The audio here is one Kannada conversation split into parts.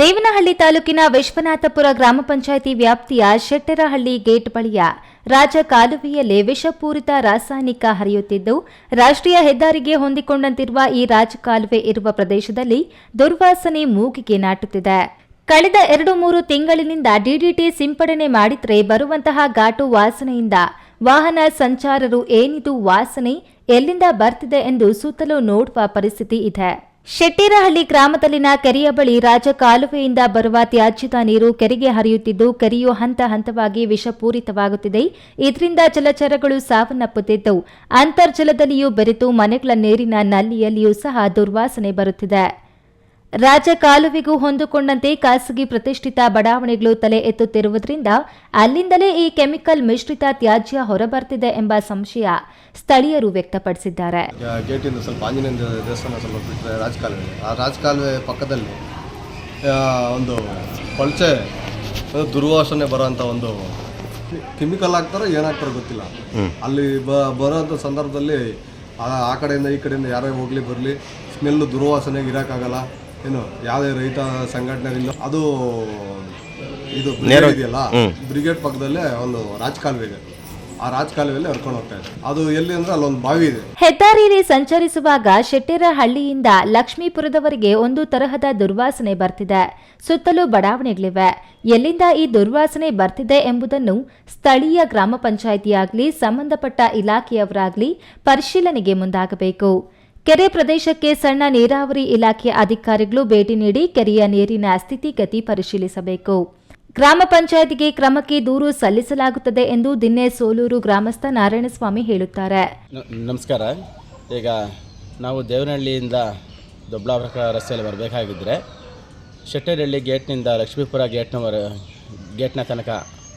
ದೇವನಹಳ್ಳಿ ತಾಲೂಕಿನ ವಿಶ್ವನಾಥಪುರ ಗ್ರಾಮ ಪಂಚಾಯಿತಿ ವ್ಯಾಪ್ತಿಯ ಶೆಟ್ಟರಹಳ್ಳಿ ಗೇಟ್ ಬಳಿಯ ರಾಜ ಕಾಲುವೆಯಲ್ಲಿ ವಿಷಪೂರಿತ ರಾಸಾಯನಿಕ ಹರಿಯುತ್ತಿದ್ದು, ರಾಷ್ಟ್ರೀಯ ಹೆದ್ದಾರಿಗೆ ಹೊಂದಿಕೊಂಡಂತಿರುವ ಈ ರಾಜಕಾಲುವೆ ಇರುವ ಪ್ರದೇಶದಲ್ಲಿ ದುರ್ವಾಸನೆ ಮೂಗಿಗೆ ನಾಟುತ್ತಿದೆ. ಕಳೆದ ಎರಡು ಮೂರು ತಿಂಗಳಿನಿಂದ ಡಿಡಿಟಿ ಸಿಂಪಡಣೆ ಮಾಡಿದ್ರೆ ಬರುವಂತಹ ಘಾಟು ವಾಸನೆಯಿಂದ ವಾಹನ ಸಂಚಾರರು ಏನಿದು ವಾಸನೆ, ಎಲ್ಲಿಂದ ಬರ್ತಿದೆ ಎಂದು ಸುತ್ತಲೂ ನೋಡುವ ಪರಿಸ್ಥಿತಿ ಇದೆ. ಶೆಟ್ಟಿರಹಳ್ಳಿ ಗ್ರಾಮದಲ್ಲಿನ ಕೆರೆಯ ಬಳಿ ರಾಜ ಕಾಲುವೆಯಿಂದ ಬರುವ ತ್ಯಾಜ್ಯದ ನೀರು ಕೆರೆಗೆ ಹರಿಯುತ್ತಿದ್ದು, ಕೆರೆಯು ಹಂತ ಹಂತವಾಗಿ ವಿಷಪೂರಿತವಾಗುತ್ತಿದೆ. ಇದರಿಂದ ಜಲಚರಗಳು ಸಾವನ್ನಪ್ಪುತ್ತಿದ್ದವು ಅಂತರ್ಜಲದಲ್ಲಿಯೂ ಬೆರೆತು ಮನೆಗಳ ನೀರಿನ ನಲ್ಲಿಯಲ್ಲಿಯೂ ಸಹ ದುರ್ವಾಸನೆ ಬರುತ್ತಿದೆ. ರಾಜ ಕಾಲುವೆಗೂ ಹೊಂದಿಕೊಂಡಂತೆ ಖಾಸಗಿ ಪ್ರತಿಷ್ಠಿತ ಬಡಾವಣೆಗಳು ತಲೆ ಎತ್ತುತ್ತಿರುವುದರಿಂದ ಅಲ್ಲಿಂದಲೇ ಈ ಕೆಮಿಕಲ್ ಮಿಶ್ರಿತ ತ್ಯಾಜ್ಯ ಹೊರಬರ್ತಿದೆ ಎಂಬ ಸಂಶಯ ಸ್ಥಳೀಯರು ವ್ಯಕ್ತಪಡಿಸಿದ್ದಾರೆ. ಗೇಟಿಂದ ಸ್ವಲ್ಪ ಆಂಜನೇಯ ದೇವಸ್ಥಾನ ಸ್ವಲ್ಪ ಬಿಟ್ಟರೆ ರಾಜಕಾಲುವೆ. ಆ ರಾಜಕಾಲುವೆ ಪಕ್ಕದಲ್ಲಿ ಒಂದು ಕೊಳಚೆ ದುರ್ವಾಸನೆ ಬರೋಂಥ ಒಂದು ಕೆಮಿಕಲ್ ಹಾಕ್ತಾರೋ ಏನಾಗ್ತಾರೋ ಗೊತ್ತಿಲ್ಲ. ಅಲ್ಲಿ ಬ ಬರೋಂಥ ಸಂದರ್ಭದಲ್ಲಿ ಆ ಆ ಕಡೆಯಿಂದ ಈ ಕಡೆಯಿಂದ ಯಾರೇ ಹೋಗಲಿ ಬರಲಿ ಸ್ಮೆಲ್ಲು ದುರ್ವಾಸನೆಗೆ ಇರೋಕ್ಕಾಗಲ್ಲ. ಏನು ಯಾವುದೇ ರೈತ ಸಂಘಟನೆಯಿಂದ ಅದು ಇದು ಬ್ರಿಗೇಡ್ ಇದೆಯಲ್ಲ ಬ್ರಿಗೇಡ್ ಪಕ್ಕದಲ್ಲೇ ಒಂದು ರಾಜಕಾಲುವೆ ಇದೆ. ಆ ರಾಜಕಾಲುವೆಯಲ್ಲಿ ಹರ್ಕೊಂಡು ಹೋಗ್ತಾ ಇದೆ. ಅದು ಎಲ್ಲಿ ಅಂದ್ರೆ ಅಲ್ಲೊಂದು ಬಾವಿ ಇದೆ. ಹೆದ್ದಾರಿಯಲ್ಲಿ ಸಂಚರಿಸುವಾಗ ಶೆಟ್ಟಿರಹಳ್ಳಿಯಿಂದ ಲಕ್ಷ್ಮೀಪುರದವರೆಗೆ ಒಂದು ತರಹದ ದುರ್ವಾಸನೆ ಬರ್ತಿದೆ. ಸುತ್ತಲೂ ಬಡಾವಣೆಗಳಿವೆ. ಎಲ್ಲಿಂದ ಈ ದುರ್ವಾಸನೆ ಬರ್ತಿದೆ ಎಂಬುದನ್ನು ಸ್ಥಳೀಯ ಗ್ರಾಮ ಪಂಚಾಯಿತಿಯಾಗಲಿ ಸಂಬಂಧಪಟ್ಟ ಇಲಾಖೆಯವರಾಗಲಿ ಪರಿಶೀಲನೆಗೆ ಮುಂದಾಗಬೇಕು. ಕೆರೆ ಪ್ರದೇಶಕ್ಕೆ ಸಣ್ಣ ನೀರಾವರಿ ಇಲಾಖೆ ಅಧಿಕಾರಿಗಳು ಭೇಟಿ ನೀಡಿ ಕೆರೆಯ ನೀರಿನ ಸ್ಥಿತಿಗತಿ ಪರಿಶೀಲಿಸಬೇಕು. ಗ್ರಾಮ ಪಂಚಾಯತ್ಗೆ ಕ್ರಮಕ್ಕೆ ದೂರು ಸಲ್ಲಿಸಲಾಗುತ್ತದೆ ಎಂದು ದಿನ್ನೆ ಸೋಲೂರು ಗ್ರಾಮಸ್ಥ ನಾರಾಯಣಸ್ವಾಮಿ ಹೇಳುತ್ತಾರೆ. ನಮಸ್ಕಾರ. ಈಗ ನಾವು ದೇವನಹಳ್ಳಿಯಿಂದ ದೊಡ್ಡಾಪುರ ರಸ್ತೆಯಲ್ಲಿ ಬರಬೇಕಾಗಿದ್ದರೆ ಶೆಟ್ಟರಹಳ್ಳಿ ಗೇಟ್ನಿಂದ ಲಕ್ಷ್ಮೀಪುರ ಗೇಟ್ನವರ ಗೇಟ್ನ ತನಕ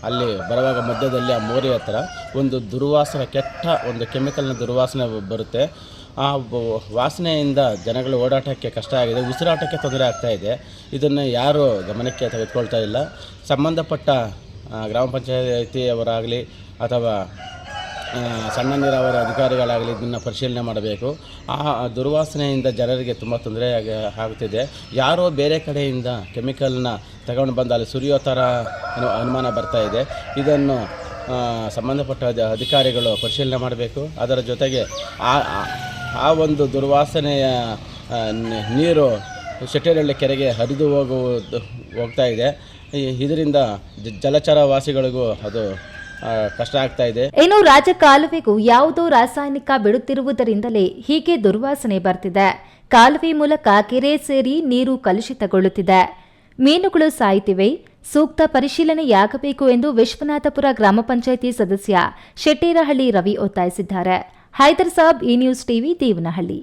ಅಲ್ಲಿ ಬರುವಾಗ ಮಧ್ಯದಲ್ಲಿ ಆ ಮೋರಿ ಹತ್ರ ಒಂದು ದುರ್ವಾಸನೆ, ಕೆಟ್ಟ ಒಂದು ಕೆಮಿಕಲ್ನ ದುರ್ವಾಸನೆ ಬರುತ್ತೆ. ಆ ವಾಸನೆಯಿಂದ ಜನಗಳು ಓಡಾಟಕ್ಕೆ ಕಷ್ಟ ಆಗಿದೆ, ಉಸಿರಾಟಕ್ಕೆ ತೊಂದರೆ ಆಗ್ತಾ ಇದೆ. ಇದನ್ನು ಯಾರು ಗಮನಕ್ಕೆ ತೆಗೆದುಕೊಳ್ತಾ ಇಲ್ಲ. ಸಂಬಂಧಪಟ್ಟ ಗ್ರಾಮ ಪಂಚಾಯತಿಯವರಾಗಲಿ ಅಥವಾ ಸಣ್ಣ ನೀರಾವರಿ ಅಧಿಕಾರಿಗಳಾಗಲಿ ಇದನ್ನು ಪರಿಶೀಲನೆ ಮಾಡಬೇಕು. ಆ ದುರ್ವಾಸನೆಯಿಂದ ಜನರಿಗೆ ತುಂಬ ತೊಂದರೆ ಆಗುತ್ತಿದೆ. ಯಾರೋ ಬೇರೆ ಕಡೆಯಿಂದ ಕೆಮಿಕಲ್ನ ತಗೊಂಡು ಬಂದ ಅಲ್ಲಿ ಸುರಿಯೋ ಥರ ಅನುಮಾನ ಬರ್ತಾ ಇದೆ. ಇದನ್ನು ಸಂಬಂಧಪಟ್ಟ ಅಧಿಕಾರಿಗಳು ಪರಿಶೀಲನೆ ಮಾಡಬೇಕು. ಅದರ ಜೊತೆಗೆ ಆ, ಆ- ಒಂದು ದುರ್ವಾಸನೆಯ ನೀರು ಶೆಟ್ಟಿಹಳ್ಳಿ ಕೆರೆಗೆ ಹರಿದು ಹೋಗುವುದು, ಹೋಗ್ತಾ ಇದೆ. ಇದರಿಂದ ಜಲಚರ ವಾಸಿಗಳಿಗೂ ಅದು ಕಷ್ಟ ಆಗ್ತಾ ಇದೆ. ಇನ್ನು ರಾಜಕಾಲುವೆಗೂ ಯಾವುದೋ ರಾಸಾಯನಿಕ ಬಿಡುತ್ತಿರುವುದರಿಂದಲೇ ಹೀಗೆ ದುರ್ವಾಸನೆ ಬರ್ತಿದೆ. ಕಾಲುವೆ ಮೂಲಕ ಕೆರೆ ಸೇರಿ ನೀರು ಕಲುಷಿತಗೊಳ್ಳುತ್ತಿದೆ. ಮೀನುಗಳು ಸಾಯ್ತಿವೆ. ಸೂಕ್ತ ಪರಿಶೀಲನೆಯಾಗಬೇಕು ಎಂದು ವಿಶ್ವನಾಥಪುರ ಗ್ರಾಮ ಪಂಚಾಯಿತಿ ಸದಸ್ಯ ಶೆಟ್ಟೇರಹಳ್ಳಿ ರವಿ ಒತ್ತಾಯಿಸಿದ್ದಾರೆ. ಹೈದರ್ ಸಾಬ್ ಈ ನ್ಯೂಸ್ ಟಿವಿ, ದೇವನಹಳ್ಳಿ.